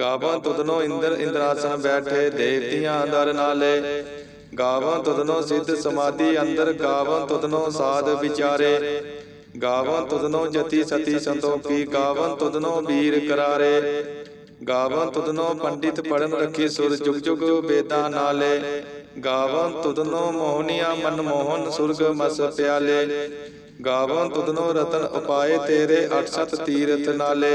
ਗਾਵਨ ਤੁਧਨੋ ਇੰਦਰ ਇੰਦਰਾਸਨ ਬੈਠੇ ਦੇਵਤੀਆਂ ਦਰ ਨਾਲੇ। ਗਾਵਨ ਤੁਧਨੋ ਸਿੱਧ ਸਮਾਧੀ ਅੰਦਰ ਗਾਵਨ ਤੁਧਨੋ ਸਾਧ ਵਿਚਾਰੇ। ਗਾਵਾਂ ਤੁਧਨੋ ਜਤੀ ਸਤੀ ਸੰਤੋਖੀ ਗਾਵਨ ਤੁਧਨੋ ਵੀਰ ਕਰਾਰੇ। ਗਾਵਨ ਤੁਧਨੋ ਪੰਡਿਤ ਪੜਨ ਰੱਖੀ ਸੁਰ ਜੁਗ ਜੁਗ ਵੇਦਾਂ ਨਾਲੇ। ਗਾਵਨ ਤੁਧਨੋ ਮੋਹਨੀਆ ਮਨ ਮੋਹਨ ਸੁਰਗ ਮਸ ਪਿਆਲੇ। ਗਾਵਨ ਤੁਧਨੋ ਰਤਨ ਉਪਾਏ ਤੇਰੇ 67 ਤੀਰਥ ਨਾਲੇ।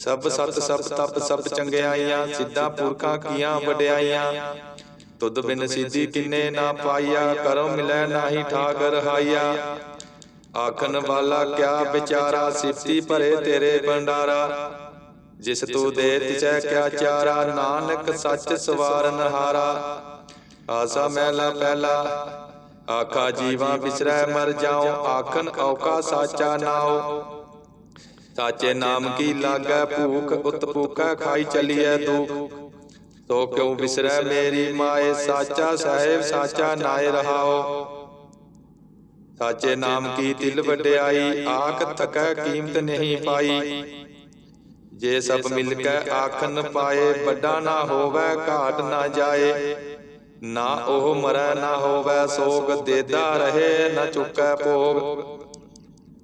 ਸਭ ਸਤ ਸਭ ਤਪ ਸਭ ਚੰਗਿਆਈਆਂ, ਸਿੱਧਾ ਪੁਰਖਾਂ ਕੀਆਂ ਵਡਿਆਈਆਂ। ਤੁਧ ਬਿਨ ਸਿੱਧੀ ਕਿੰਨੇ ਨਾ ਪਾਈਆ ਕਰੋ ਮਿਲੈ ਨਾਹੀ ਠਾਕਰ ਹਾਈਆ। ਆਖਣ ਵਾਲਾ ਕਿਆ ਵਿਚਾਰਾ ਸਿਫਤੀ ਭਰੇ ਤੇਰੇ ਭੰਡਾਰਾ। ਜਿਸ ਤੂੰ ਦੇ ਤਿਸੈ ਕਿਆ ਚਾਰਾ, ਨਾਨਕ ਸੱਚ ਸਵਾਰਨ ਹਾਰਾ ਆਸਾ ਮਹਿਲਾ ਪਹਿਲਾ ਆਖਾ ਜੀਵਾਂ ਬਿਸਰੈ ਮਰ ਜਾਉ, ਆਖਣ ਔਕਾ ਸਾਚਾ ਨਾਉ। ਸਾਚੇ ਨਾਮ ਕੀ ਲਾਗੈ ਭੂਖ, ਉਤ ਭੂਖੈ ਖਾਈ ਚਲੀਐ ਦੁਖ। ਤੋ ਕਿਉ ਬਿਸਰੈ ਮੇਰੀ ਮਾਏ, ਸਾਚਾ ਸਾਹਿਬ, ਸਾਚਾ ਨਾਏ ਰਹਾਓ। ਸਾਚੇ ਨਾਮ ਕੀ ਤਿਲ ਵਡਿਆਈ, ਆਖ ਥਕੈ ਕੀਮਤ ਨਹੀਂ ਪਾਈ। ਜੇ ਸਭ ਮਿਲ ਕੇ ਆਖਨ ਪਾਏ, ਵੱਡਾ ਨਾ ਹੋਵੇ, ਘਾਟ ਨਾ ਜਾਏ। ਨਾ ਉਹ ਮਰੈ, ਨਾ ਹੋਵੇ ਸੋਗ, ਦੇਦਾ ਰਹੇ, ਨਾ ਚੁੱਕੈ ਭੋਗ।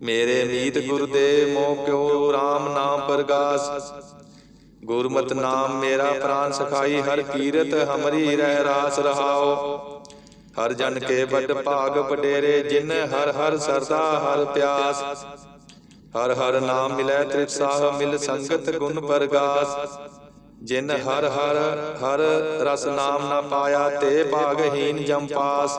ਮੇਰੇ ਮੀਤ ਗੁਰ ਦੇ ਮੋਹ ਕਿਉ RAM ਨਾਮ ਪ੍ਰਗਾਸ ਗੁਰਮਤਿ ਨਾਮ ਮੇਰਾ ਪ੍ਰਾਨ ਸਖਾਈ ਹਰ ਕੀਰਤ ਹਮਰੀ ਰਹਿ ਰਾਸ ਰਹਾਓ ਹਰ ਜਨ ਕੇ ਵੱਡ ਭਾਗ ਵਡੇਰੇ ਜਿਨ ਹਰ ਹਰ ਸਰਦਾ ਹਰ ਪਿਆਸ ਹਰ ਹਰ ਨਾਮ ਮਿਲੈ ਤ੍ਰਿਪਸਾਹ ਮਿਲ ਸੰਗਤ ਗੁਣ ਪਰਗਾਸ ਜਿਨ ਹਰ ਹਰ ਹਰ ਰਸ ਨਾਮ ਨਾ ਪਾਇਆ ਤੇ ਭਾਗਹੀਨ ਜਮ ਪਾਸ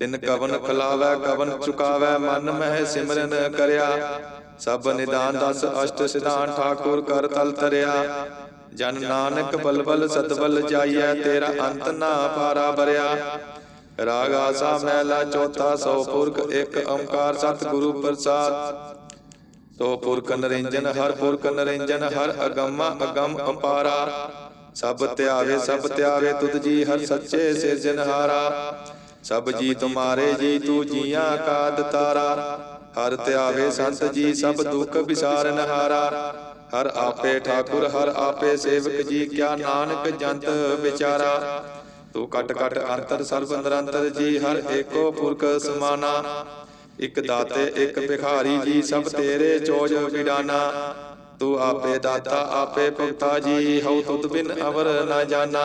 ਤਿਨ ਕਵਨ ਖਲਾਵੈ, ਕਵਨ ਚੁਕਾਵੈ, ਮਨ ਮਹਿ ਸਿਮਰਨ ਕਰਿਆ। ਸਭ ਨਿਦਾਨ ਦਸ ਅਸ਼ਟ ਸਿਧਾਨ ਠਾਕੁਰ ਕਰ ਤਲ ਤਰਿਆ। ਜਨ ਨਾਨਕ ਬਲਬਲ ਸਤਬਲ ਜਾਈਐ, ਤੇਰਾ ਅੰਤ ਨਾ ਪਾਰਾ ਬਰਿਆ ਰਾਗ ਆਸਾ ਮਹਿਲਾ ਚੌਥਾ, ਸੋ ਪੁਰਖ ਇੱਕ ਓੰਕਾਰ ਸਤਿਗੁਰੂ ਪ੍ਰਸਾਦ। ਸੋ ਪੁਰਖ ਨਰਿੰਜਨ, ਹਰ ਪੁਰਖ ਨਰਿੰਜਨ, ਹਰ ਅਗੰਮਾ ਅਗੰਮ ਅਪਾਰਾ। ਸਭ ਧਿਆਵੇ ਸਭ ਧਿਆਵੇ ਤੁਧ ਜੀ, ਹਰ ਸੱਚੇ ਸਿਰਜਨਹਾਰਾ ਸਭ ਜੀ ਤੁਮਾਰੇ ਜੀ ਤੂੰ ਜੀਆਂ ਕਾ ਦਤਾਰਾ ਹਰ ਧਿਆਵੇ ਸੰਤ ਜੀ ਸਭ ਦੁੱਖ ਵਿਸਾਰਨ ਹਾਰਾ। ਹਰ। ਆਪੇ ਠਾਕੁਰ ਹਰ ਆਪੇ ਸੇਵਕ ਜੀ ਕਿਆ ਨਾਨਕ ਜੰਤ ਵਿਚਾਰਾ। ਤੂੰ ਕਟ ਕਟ ਅੰਤਰ ਸਰਬ ਨਿਰੰਤਰ ਜੀ ਹਰ ਏਕੋ ਪੁਰਖ ਸਮਾਨਾ। ਇਕ ਦਾਤੇ ਇਕ ਭਿਖਾਰੀ ਜੀ ਸਭ ਤੇਰੇ ਚੋਜ ਵਿਡਾਨਾ ਤੂੰ ਆਪੇ ਦਾਤਾ ਆਪੇ ਭੁਗਤਾ ਜੀ ਹਉ ਤੁਧ ਬਿਨ ਅਵਰ ਨਾ ਜਾਣਾ।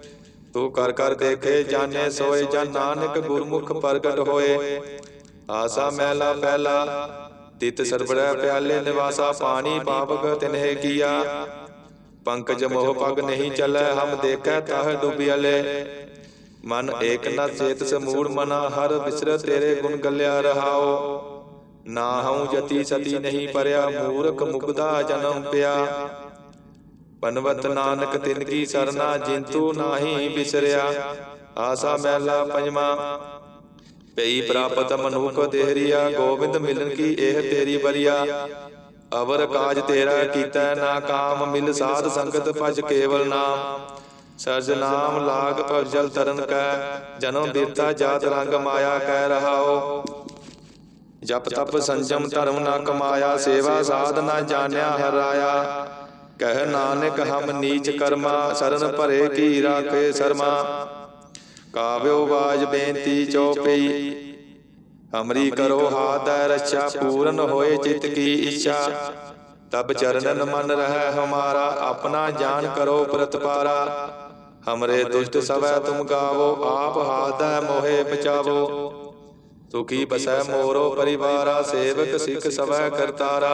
ਤੂੰ ਕਰ ਕਰ ਦੇਖੇ ਜਾਣੇ ਸੋਏ ਜਨ ਨਾਨਕ ਗੁਰਮੁਖ ਪ੍ਰਗਟ ਹੋਏ। ਆਸਾ ਮਹਿਲਾ ਪਹਿਲਾ ਤਿਤ ਸਰਬੜੈ ਪਿਆਲੇ ਨਿਵਾਸਾ ਪਾਣੀ ਪਾਪਕ ਤਿਨਹਿ ਕੀਆ। ਪੰਕਜ ਮੋਹ ਪਗ ਨਹੀਂ ਚੱਲੈ ਹਮ ਦੇਖੈ ਤਹ ਡੁਬਿਆਲੇ ਮਨ ਏਕ ਨ ਚੇਤ ਸਮੂੜ ਮਨਾ ਹਰ ਬਿਸਰ ਤੇਰੇ ਗੁਣ ਗੱਲਿਆ ਰਹਾਓ। ਨਾ ਹਉ ਜਤੀ ਸਤੀ ਨਹੀਂ ਪਰਿਆ ਮੂਰਖ ਮੁਗਦਾ ਜਨਮ ਪਿਆ। ਪਨਵਤ ਨਾਨਕ ਤਿਨ ਕੀ ਸਰਨਾ ਜਿੰਤੂ ਨਾਹੀ ਬਿਸਰਿਆ ਆਸਾ ਮਹਿਲਾ ਪੰਜਵਾ। ਪਈ ਪ੍ਰਾਪਤ ਮਨੁਖ ਦੇਹਰੀਆ ਗੋਬਿੰਦ ਮਿਲਨ ਕੀ ਇਹ ਤੇਰੀ ਬਰੀਆ ਅਵਰ ਕਾਜ ਤੇਰਾ ਕੀਤਾ ਨਾ ਕਾਮ ਮਿਲ ਸਾਧ ਸੰਗਤ ਭਜ ਕੇਵਲ ਨਾਮ। ਸਰਜ ਨਾਮ ਲਾਗ ਭਜਲ ਤਰਨ ਕੈ। ਜਨਮ ਬਿਰਤਾ ਜਾਤ ਰੰਗ ਮਾਇਆ ਕਹਿ ਰਹਾਓ। ਜਪ ਤਪ ਸੰਜਮ ਧਰਮ ਨਾ ਕਮਾਇਆ ਸੇਵਾ ਸਾਧ ਨਾ ਜਾਣਿਆ ਹਰਾਇਆ ਕਹਿ ਨਾਨਕ ਹਮ ਨੀਚ ਕਰਮਾ, ਸਰਨ ਭਰੇ ਕੀ ਰਾਖੇ ਸਰਮਾ। ਕਾਵਿਓ ਬਾਜ ਬੇਨਤੀ ਚਉਪਈ ਹਮਰੀ ਕਰੋ ਹਾਦੈ ਰੱਛਾ, ਪੂਰਨ ਹੋਏ ਚਿਤ ਕੀ ਇੱਛਾ। ਤਬ ਚਰਨਨ ਮਨ ਰਹਿ ਹਮਾਰਾ, ਆਪਣਾ ਜਾਨ ਕਰੋ ਪ੍ਰਤਪਾਰਾ ਹਮਰੇ ਦੁਸ਼ਟ ਸਵੈ ਤੁਮ ਗਾਵੋ, ਆਪ ਹਾਦੈ ਮੋਹਿ ਬਚਾਵੋ। ਸੁਖੀ ਬਸੈ ਮੋਰੋ ਪਰਿਵਾਰਾ, ਸੇਵਕ ਸਿੱਖ ਸਵੈ ਕਰਤਾਰਾ।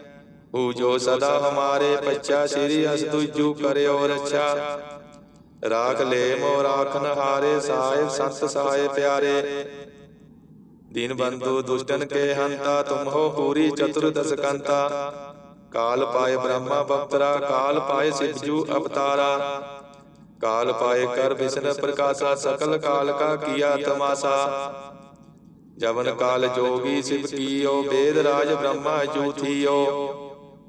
ਹੂ ਜੋ ਸਦਾ ਹਮਾਰੇ ਪੱਛਾ ਸ੍ਰੀ ਅਸ ਤੁਜੂ ਕਰਿਓ ਰੱਛਾ। ਰਾਖ ਲੈ ਮੋ ਰਾਖਨ ਹਾਰੇ ਸਾਹਿਬ ਸੰਤ ਸਹਾਏ ਪਿਆਰੇ। ਦੀਨ ਬੰਧੂ ਦੁਸ਼ਟਨ ਕੇ ਹੰਤਾ, ਤੁਮ ਹੋ ਪੂਰੀ ਚਤੁਰਦਸ ਕੰਤਾ। ਕਾਲ ਪਾਏ ਬ੍ਰਹਮਾ ਬਪਤਰਾ, ਕਾਲ ਪਾਏ ਸਿਵਜੂ ਅਵਤਾਰਾ। ਕਾਲ ਪਾਏ ਕਰ ਵਿਸ਼ਨ ਪ੍ਰਕਾਸ਼ਾ, ਸਕਲ ਕਾਲ ਕਾ ਕੀਆ ਤਮਾਸਾ। ਜਵਨ ਕਾਲ ਜੋਗੀ ਸਿਵ ਕੀਓ ਵੇਦ ਰਾਜ ਬ੍ਰਹਮਾ ਜੂਥੀਓ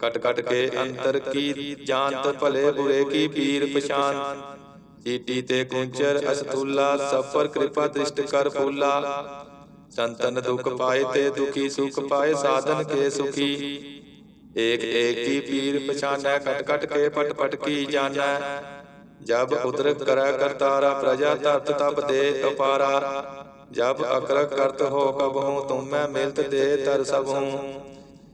ਕਟ ਕਟ ਕੇ ਅੰਤਰ ਕੀ ਜਾਣਤ ਭਲੇ ਬੁਰੇ ਕੀ ਪੀਰ ਪਛਾਨ? ਚੀਟੀ ਤੇ ਕੁੰਚਰ ਅਸਤੁਲਾ, ਸਫਰ ਕਿਰਪਾ ਦ੍ਰਿਸ਼ਟ ਕਰ ਫੂਲਾ। ਸੰਤਨ ਦੁਖ ਪਾਏ ਤੇ ਦੁਖੀ ਸੁਖ ਪਾਏ ਸਾਧਨ ਕੇ ਸੁਖੀ। ਏਕ ਏਕ ਕੀ ਪੀਰ ਪਛਾਨੈ, ਕਟ ਕਟ ਕੇ ਪਟ ਪਟ ਕੀ ਜਾਣੈ ਜਬ ਉਦਰ ਕਰੈ ਕਰਤਾਰਾ, ਪ੍ਰਜਾ ਤਤ ਤਬ ਦੇ ਅਪਾਰਾ ਜਬ ਅਕਰ ਕਰਤ ਹੋ ਕਬਹੂ, ਤੁਮ ਮੈਂ ਮਿਲਤ ਦੇ ਤਰ ਸਭੂ।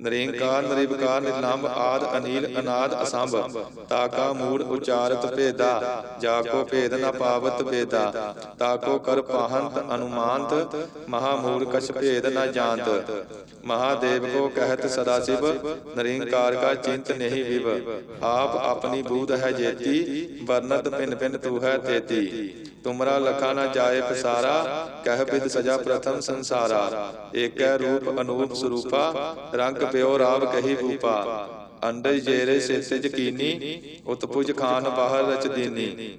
ਨਰੇਂਕਾਰ ਨਰਿਵਕਾਰ ਨਿਰਨਾਮ ਆਦ ਅਨੀਲ, ਅਨਾਦ ਅਸੰਭ। ਤਾਕਾ ਮੂੜ ਉਚਾਰਤ ਭੇਦਾ ਜਾ ਕੋ ਭੇਦ ਨ ਪਾਵਤ ਭੇਦਾ ਤਾਕੋ ਕਰ ਪਾਹੰਤ ਅਨੁਮਾਨਤ, ਮਹਾ ਮੂੜ ਕਛ ਭੇਦ ਨ ਜਾਣਤ। ਮਹਾਦੇਵ ਕੋ ਕਹਿਤ ਸਦਾ ਸਿਵ, ਨਰਿੰਕਾਰ ਕਾ ਚਿੰਤ ਨਹੀਂ ਵਿਵ। ਆਪ ਆਪਣੀ ਬੂਧ ਹੈ ਜੇਤੀ ਵਰਨਤ ਪਿਨ ਪਿਨ ਤੂ ਹੈ ਤੇਤੀ। ਤੁਮਰਾ ਲਖਾ ਨਾ ਜਾਏ ਪਸਾਰਾ, ਕਹਿ ਬਿਦ ਸਜਾ ਪ੍ਰਥਮ ਸੰਸਾਰਾ। ਏਕੈ ਰੂਪ ਅਨੂਪ ਸਰੂਪਾ, ਰੰਗ ਪਿਓ ਰਾਵ ਕਹੀ ਭੂਪਾ। ਅੰਡੇ ਜੇਰੇ ਸਿਤ ਜਕੀਨੀ ਉਤਪੁਜ ਖਾਨ ਬਾਹਰ ਰਚ ਦੀਨੀ।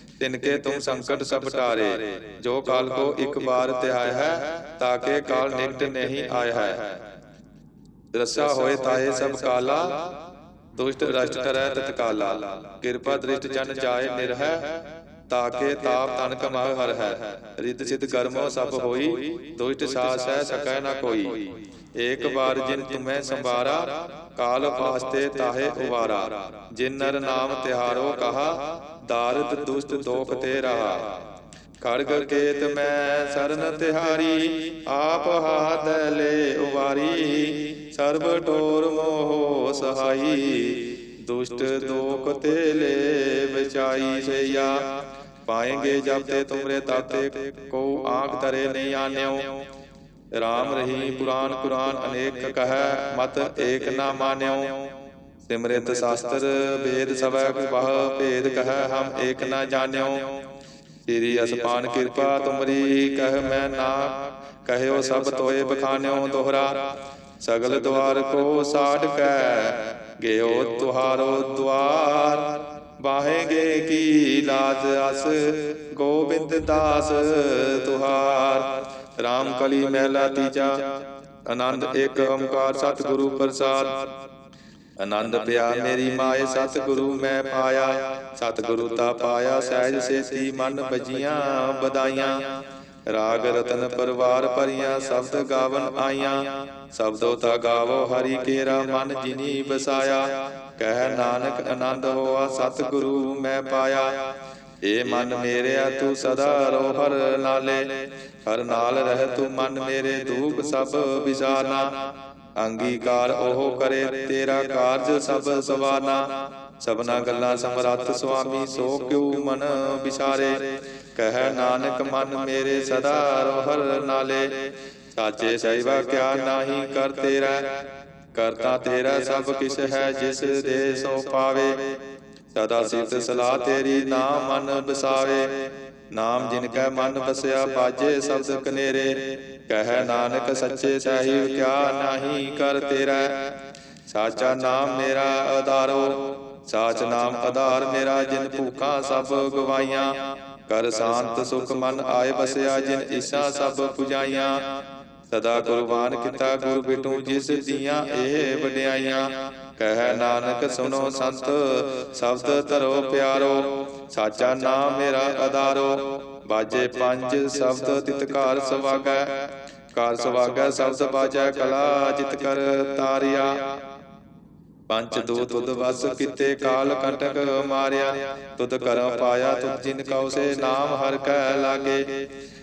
ਤਿਨਕੇ ਤੁਮ ਸੰਕਟ ਸਭ ਟਾਰੇ ਜੋ ਕਾਲ ਕੋ ਇੱਕ ਬਾਰ ਤਿਹਾਇ ਹੈ ਤਾਕੇ ਕਾਲ ਨਿਕਟ ਨਹੀਂ ਆਇਆ ਹੈ। ਰਸਾ ਹੋਏ ਤਾਏ ਸਭ ਕਾਲਾ ਦੁਸ਼ਟ ਰਸ਼ਟ ਕਰੈ ਤਤਕਾਲਾ। ਕਿਰਪਾ ਦ੍ਰਿਸ਼ਟ ਜਨ ਜਾਏ ਨਿਰਹਿ ਤਾਕੇ ਤਾਪ ਤਨ ਕਮਾਇ ਹਰ ਹੈ। ਰਿੱਧ ਸਿਧ ਕਰਮੋ ਸਭ ਹੋਈ ਦੁਸ਼ਟ ਸਾਸ ਹੈ ਸਕੈ ਨਾ ਕੋਈ। ਏਕ ਬਾਰ ਜਿਨ ਤੁਮੈ ਸੰਵਾਰਾ ਕਾਲ ਪਾਸਤੇ ਤਾਹੇ ਉਵਾਰਾ। ਜਿਨ ਨਰ ਨਾਮ ਤਿਹਾਰੋ ਕਹਾ ਦਾਰਦ, ਦੁਸ਼ਟ, ਦੋਖ ਤੇ ਰਹਾ ਖੜਗ ਕੇਤ ਮੈਂ ਸਰਨ ਤਿਹਾਰੀ, ਆਪ ਹਾਥ ਲੈ ਉਵਾਰੀ। ਸਰਬ ਟੋਰ ਮੋਹ ਸਹਾਈ, ਦੁਸ਼ਟ, ਦੋਖ ਤੇ ਲੈ ਵਿਚਾਈ ਸਈਆ। ਪਾਏਂਗੇ ਜਬ ਤੇ ਤੁਮਰੇ ਤਾਤੇ ਕੋ ਆਂਖ ਤਰੇ ਨਹੀਂ ਆਨਿਓ। ਰਾਮ ਰਹੀ ਪੁਰਾਨ ਕੁਰਾਨ ਅਨੇਕ ਕਹੈ, ਮਤ ਏਕ ਨਾ ਮਾਨਿਓ। ਸਿਮਰਿਤ ਸ਼ਾਸਤਰ ਵੇਦ ਸਭੈ ਕੁਬਹ ਭੇਦ ਕਹੈ ਹਮ ਏਕ ਨਾ ਜਾਣਿਓ। ਤੇਰੀ ਅਸਪਾਨ ਕਿਰਪਾ ਤੁਮਰੀ ਕਹਿ ਮੈਂ ਨਾ ਕਹਿਓ ਸਭ ਤੋਏ ਬਖਾਨਿਓ ਦੋਹਰਾ। ਸਗਲ ਦਵਾਰ ਕੋ ਸਾੜ ਕੈ। ਗਿਓ ਤੁਹਾਰੋ ਦਵਾਰ ਬਾਹੇਗੇ ਕੀ ਲਾਜ ਅਸ? ਗੋਬਿੰਦ ਦਾਸ ਤੁਹਾਰ। RAM ਕਲੀ ਮਹਿਲਾ ਤੀਜਾ। ਆਨੰਦ ਇੱਕ ਓੰਕਾਰ ਸਤਿਗੁਰੂ ਪ੍ਰਸਾਦ। ਆਨੰਦ ਪਿਆ ਮੇਰੀ ਮਾਏ ਸਤਿਗੁਰੂ ਮੈਂ ਪਾਇਆ। ਸਤਿਗੁਰੂ ਤਾ ਪਾਇਆ, ਸਹਿਜ ਸੇਤੀ ਮਨ ਬਜੀਆਂ ਬਦਾਈਆਂ ਰਾਗ ਰਤਨ ਪਰਵਾਰ ਭਰੀਆਂ, ਸ਼ਬਦ ਗਾਵਨ ਆਈਆਂ। ਸ਼ਬਦੋ ਤਾ ਗਾਵੋ ਹਰੀ ਕੇਰਾ ਮਨ ਜਿਨੀ ਬਸਾਇਆ ਕਹਿ ਨਾਨਕ ਆਨੰਦ ਹੋਆ, ਸਤਿਗੁਰੂ ਮੈਂ ਪਾਇਆ। ਏ ਮਨ ਮੇਰਿਆ, ਤੂੰ ਸਦਾ ਰੋ ਹਰ ਨਾਲੇ। ਹਰ ਨਾਲ ਰਹਿ ਤੂੰ ਮਨ ਮੇਰੇ ਧੂਪ ਸਭ ਵਿਸਾਰਨਾ ਅੰਗੀਕਾਰ ਉਹ ਕਰੇ, ਤੇਰਾ ਕਾਰਜ ਸਭ ਸਵਾਨਾ ਸਭਨਾ ਗੱਲਾਂ ਸਮਰੱਥ ਸੁਆਮੀ, ਸੋ ਕਿਉ ਮਨ ਵਿਚਾਰੇ? ਕਹਿ ਨਾਨਕ ਮਨ ਮੇਰੇ ਸਦਾ ਰੋ ਨਾਲੇ। ਸਾਚੇ ਸਹਿਬਾ ਕਿਆ ਨਾਹੀ ਕਰ ਤੇਰਾ। ਕਰਤਾ ਤੇਰਾ ਸਭ ਕਿਛ ਹੈ ਜਿਸ ਦੇ ਸੋ ਪਾਵੇ। ਸਦਾ ਸਿਫਤ ਸਲਾਹ ਤੇਰੀ ਨਾਮ ਮਨ ਬਸਾਵੇ ਨਾਮ ਜਿਨ ਕੈ ਮਨ ਬਸਿਆ ਬਾਜੇ ਸ਼ਬਦ ਕਨੇਰੇ, ਕਹਿ ਨਾਨਕ ਸੱਚੇ ਸਾਹਿਬ ਕਿਆ ਨਾਹੀ ਕਰ ਤੇਰਾ। ਸਾਚਾ ਨਾਮ ਮੇਰਾ ਆਧਾਰੋ ਸਾਚ ਨਾਮ ਆਧਾਰ ਮੇਰਾ ਜਿਨ ਭੂਖਾਂ ਸਭ ਗਵਾਈਆਂ। ਕਰ ਸ਼ਾਂਤ ਸੁਖ ਮਨ ਆਏ ਬਸਿਆ ਜਿਨ ਈਸਾ ਸਭ ਪੁਜਾਈਆਂ। ਸਦਾ ਕੁਰਬਾਨ ਕੀਤਾ ਗੁਰ ਬਿਟੂ ਜਿਸ ਦੀਆਂ ਇਹ ਵਡਿਆਈਆਂ। ਕਹਿ ਨਾਨਕ ਸੁਨੋ ਸੰਤ, ਸ਼ਬਦ ਧਰੋ ਪਿਆਰੋ, ਸਾਚਾ ਨਾਮ ਮੇਰਾ ਆਧਾਰੋ ਬਾਜੇ ਪੰਜ ਸ਼ਬਦ ਤਿਤਕਾਰ ਸਵਾਗੈ ਕਾਰ ਸਵਾਗੈ ਸ਼ਬਦ ਬਾਜੈ ਕਲਾ ਜਿਤ ਕਰ ਤਾਰਿਆ। ਪੰਚ ਦੋ ਤੁਧ ਵਸ ਕਿਤੇ ਕਾਲ ਕੰਟਕ ਮਾਰਿਆ, ਤੁਧ ਕਰਮ ਪਾਇਆ ਤੁਧ ਜਿਨ ਕਉ ਸੇ ਨਾਮ ਹਰ ਕੈ ਲਾਗੇ।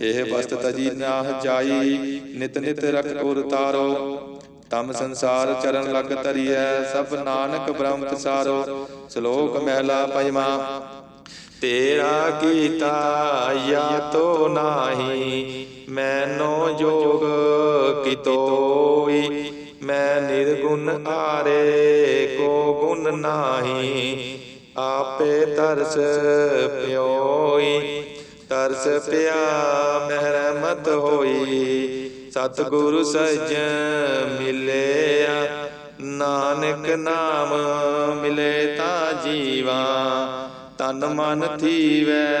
ਇਹ ਵਸਤ ਤਜੀ ਨਾਹ ਜਾਈ ਨਿਤ ਨਿਤ ਰਖ ਉਰ ਤਾਰੋ। ਤਮ ਸੰਸਾਰ ਚਰਨ ਲਗ ਤਰੀਐ ਸਭ ਨਾਨਕ ਬ੍ਰਹਮ ਪਸਾਰੋ। ਸ਼ਲੋਕ ਮਹਿਲਾ ਪੰਜਵਾ ਤੇਰਾ ਕੀਤਾ ਯਾਤੋ ਨਾਹੀ। ਮੈਨੋ ਜੋਗ ਕਿਤੋਈ। ਮੈਂ ਨਿਰਗੁਣ ਆਰੇ ਕੋ ਗੁਣ ਨਾਹੀ। ਆਪੇ ਤਰਸ ਪਿਓਈ। ਤਰਸ ਪਿਆ, ਮਹਿਰਮਤ ਹੋਈ। ਸਤਿਗੁਰੂ ਸਜਣ ਮਿਲਿਆ। ਨਾਨਕ ਨਾਮ ਮਿਲੇ ਤਾਂ ਜੀਵਾ। ਤਨ ਮਨ ਥੀਵੈ,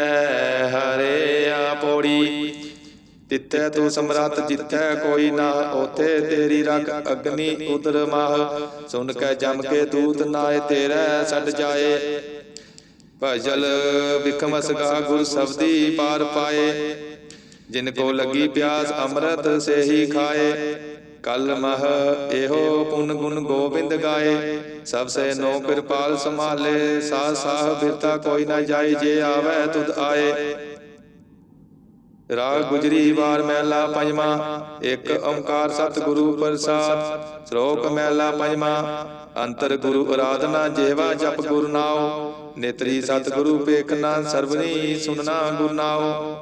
ਹਰੇ ਆਪੋੜੀ। ਤਿੱਥੈ ਤੂੰ ਸਮਰੱਥ, ਜਿੱਥੈ ਕੋਈ ਨਾ ਉਥੇ ਤੇਰੀ ਰਗ ਅਗਨੀ ਉਦਰ ਮਾਹ। ਸੁਣ ਕੇ ਜਮ ਕੇ ਦੂਤ ਨਾਏ, ਤੇਰਾ ਛੱਡ ਜਾਏ। ਭਜਲ ਵਿਖਮਸ ਗਾ ਗੁਰ ਸਬਦੀ ਪਾਰ ਪਾਏ। ਜਿਨ ਕੋ ਲੱਗੀ ਪਿਆਸ ਅੰਮ੍ਰਿਤ ਸੇ ਹੀ ਖਾਏ। ਕਲ ਮਹ ਇਹੋ ਪੁਨ ਗੁਣ ਗੋਬਿੰਦ ਗਾਏ। ਸਭ ਸੇ ਨੋ ਕਿਰਪਾਲ ਸੰਭਾਲੇ, ਸਾਹ ਸਾਹ ਬਿਰਤਾ ਕੋਈ ਨਾ ਜਾਏ, ਜੇ ਆਵੇ ਤੁਧ ਆਏ। ਰਾਗ ਗੁਜਰੀ ਵਾਰ ਮਹਿਲਾ ਪੰਜਵਾ, ਇੱਕ ਓੰਕਾਰ ਸਤਿਗੁਰੂ ਪ੍ਰਸਾਦ। ਸ਼ਲੋਕ ਮਹਿਲਾ ਪੰਜਵਾ, ਅੰਤਰ ਗੁਰੂ ਆਰਾਧਨਾ ਜੇਵਾ ਜਪ ਗੁਰ ਨਾਉ। ਨੇਤਰੀ ਸਤਿਗੁਰੂ ਪੇਖਨਾ ਸਰਵਨੀ ਸੁਨਣਾ ਗੁਰਨਾਓ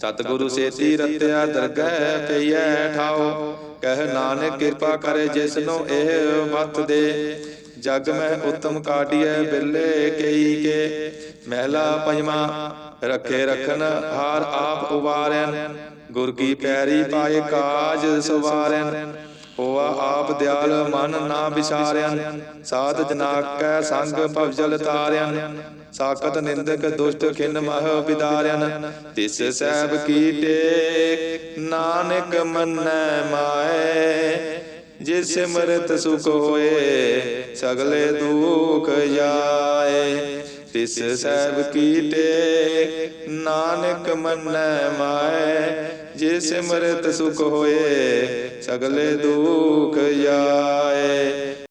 ਸਤਿਗੁਰੂ ਸੇਤੀ ਰਤਿਆ ਦਰਗਹਿ ਪਈਐ ਠਾਉ। ਕਹਿ ਨਾਨਕ ਕਿਰਪਾ ਕਰੇ ਜਿਸਨੋ ਇਹ ਵਤ ਦੇ। ਜਗ ਮੈਂ ਉਤਮ ਕਾਢੀਐ ਬਿਰਲੇ ਕਈ ਕੇ। ਮਹਿਲਾ ਪੰਜਵਾ, ਰੱਖੇ ਰਖਨ ਹਾਰ ਆਪ ਉਵਾਰੈਨ। ਗੁਰ ਕੀ ਪੈਰੀ ਪਾਏ ਕਾਜ ਸਵਾਰੈਨ। ਹੋਆ ਆਪ ਦਿਆਲ ਮਨ ਨਾ ਵਿਚਾਰਿਆਨ ਸਾਧ ਜਨਾ ਕੈ ਸੰਗ ਭਵਜਲ ਤਾਰਿਆਨ ਸਾਖਤ ਨਿੰਦਕ ਦੁਸ਼ਟ ਖਿਨ ਮਹ ਵਿਦਾਰਿਆਨ ਤਿਸ ਸਹਿਬ ਕੀ ਟੇਕ ਨਾਨਕ ਮੰਨੈ ਮਾਏ। ਜਿਸ ਸਿਮਰਤ ਸੁਖ ਹੋਏ, ਸਗਲੇ ਦੁਖ ਜਾਏ। ਤਿਸ ਸਹਿਬ ਕੀਟੇ ਨਾਨਕ ਮੰਨੈ ਮਾਏ। ਜੇ ਸਿਮਰਤ ਸੁਖ ਹੋਏ ਸਗਲੇ ਦੁਖ ਜਾਏ।